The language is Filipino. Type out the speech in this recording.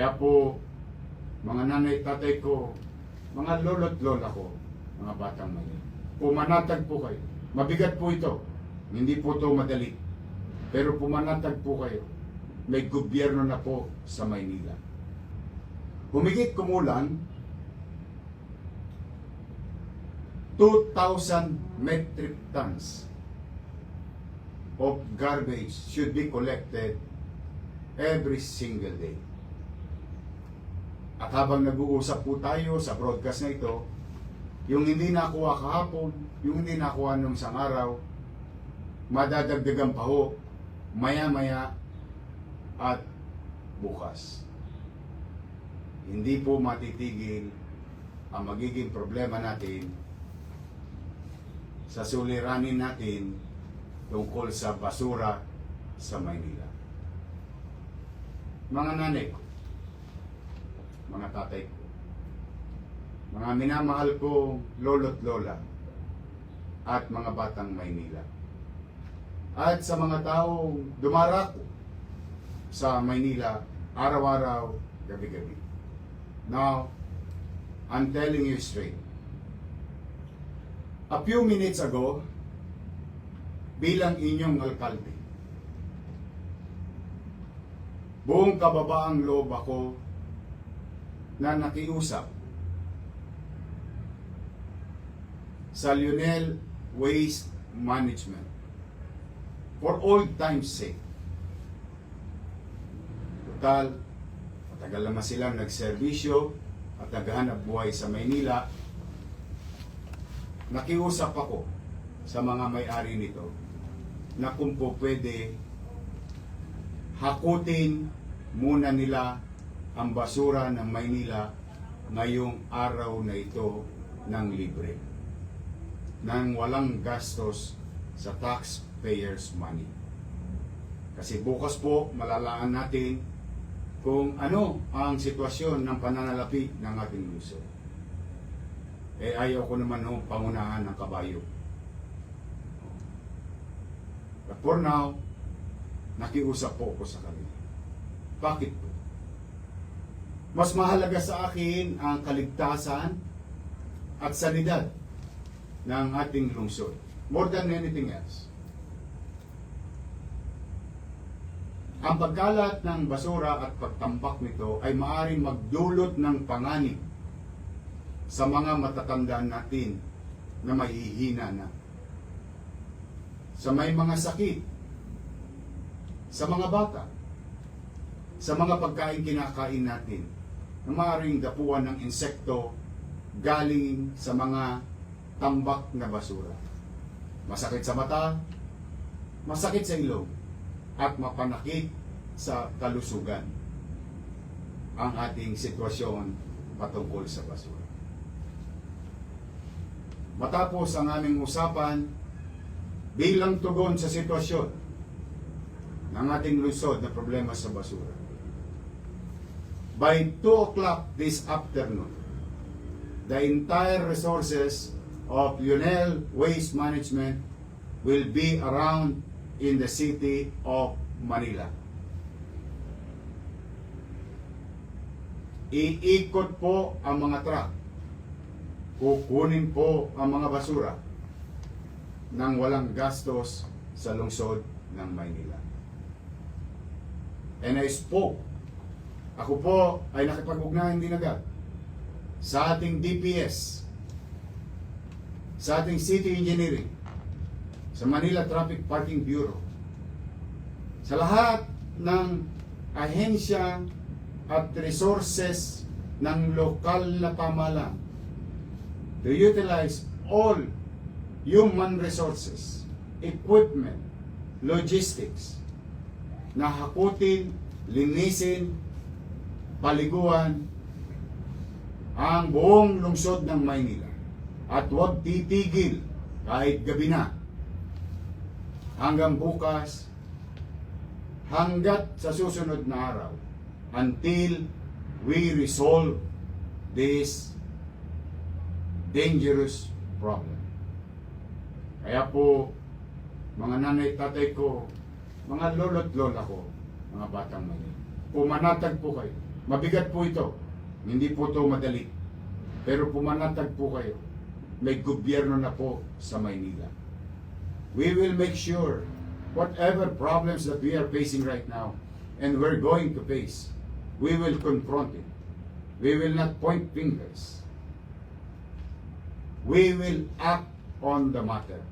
Kaya po, mga nanay tatay ko, mga lolo't lola ko, mga batang mali. Pumanatag po kayo. Mabigat po ito. Hindi po ito madali. Pero pumanatag po kayo. May gobyerno na po sa Maynila. Humigit kumulang 2,000 metric tons of garbage should be collected every single day. Habang nag-uusap po tayo sa broadcast na ito, yung hindi nakuha kahapon, yung hindi nakuha nung isang araw, madadagdagan pa ho, maya-maya at bukas. Hindi po matitigil ang magiging problema natin sa suliranin natin tungkol sa basura sa Maynila. Mga nanay mga tatay ko, mga minamahal ko lolo't lola at mga batang Maynila. At sa mga taong dumarako sa Maynila araw-araw, gabi-gabi. Now, I'm telling you straight. A few minutes ago, bilang inyong alkalde, buong kababaang loob ako na nakiusap sa Lionel Waste Management for all time's sake. Total, matagal naman silang nagserbisyo at naghahanap buhay sa Maynila. Nakiusap ako sa mga may-ari nito na kung po pwede hakutin muna nila ang basura ng Maynila ngayong araw na ito ng libre nang walang gastos sa taxpayers money. Kasi bukas po malalaan natin kung ano ang sitwasyon ng pananalapi ng ating lungsod. Eh ayaw ko naman ho pangunahan ng kabayo. But for now, nakiusap po ako sa kanila. Bakit po? Mas mahalaga sa akin ang kaligtasan at sanidad ng ating lungsod. More than anything else. Ang pagkalat ng basura at pagtambak nito ay maaaring magdulot ng panganib sa mga matatanda natin na mahihina na. Sa may mga sakit, sa mga bata, sa mga pagkain kinakain natin, na maaaring dapuan ng insekto galing sa mga tambak na basura. Masakit sa mata, masakit sa ilong, at mapanakit sa kalusugan ang ating sitwasyon patungkol sa basura. Matapos ang aming usapan, bilang tugon sa sitwasyon ng ating lungsod na problema sa basura, by 2 o'clock this afternoon, the entire resources of Lionel Waste Management will be around in the city of Manila. Iikot po ang mga truck. Kukunin po ang mga basura nang walang gastos sa lungsod ng Maynila. And I spoke. Ako po ay nakipag-ugnayan din agad sa ating DPS, sa ating City Engineering, sa Manila Traffic Parking Bureau, sa lahat ng ahensya at resources ng lokal na pamahalaan to utilize all human resources, equipment, logistics na hakutin, linisin, paliguan ang buong lungsod ng Maynila at huwag titigil kahit gabi na hanggang bukas hanggat sa susunod na araw until we resolve this dangerous problem. Kaya po, mga nanay tatay ko, mga lolo't lola ko, mga batang mali, pumanatag po kayo. Mabigat po ito. Hindi po ito madali. Pero pumanatag po kayo. May gobyerno na po sa Maynila. We will make sure whatever problems that we are facing right now and we're going to face, we will confront it. We will not point fingers. We will act on the matter.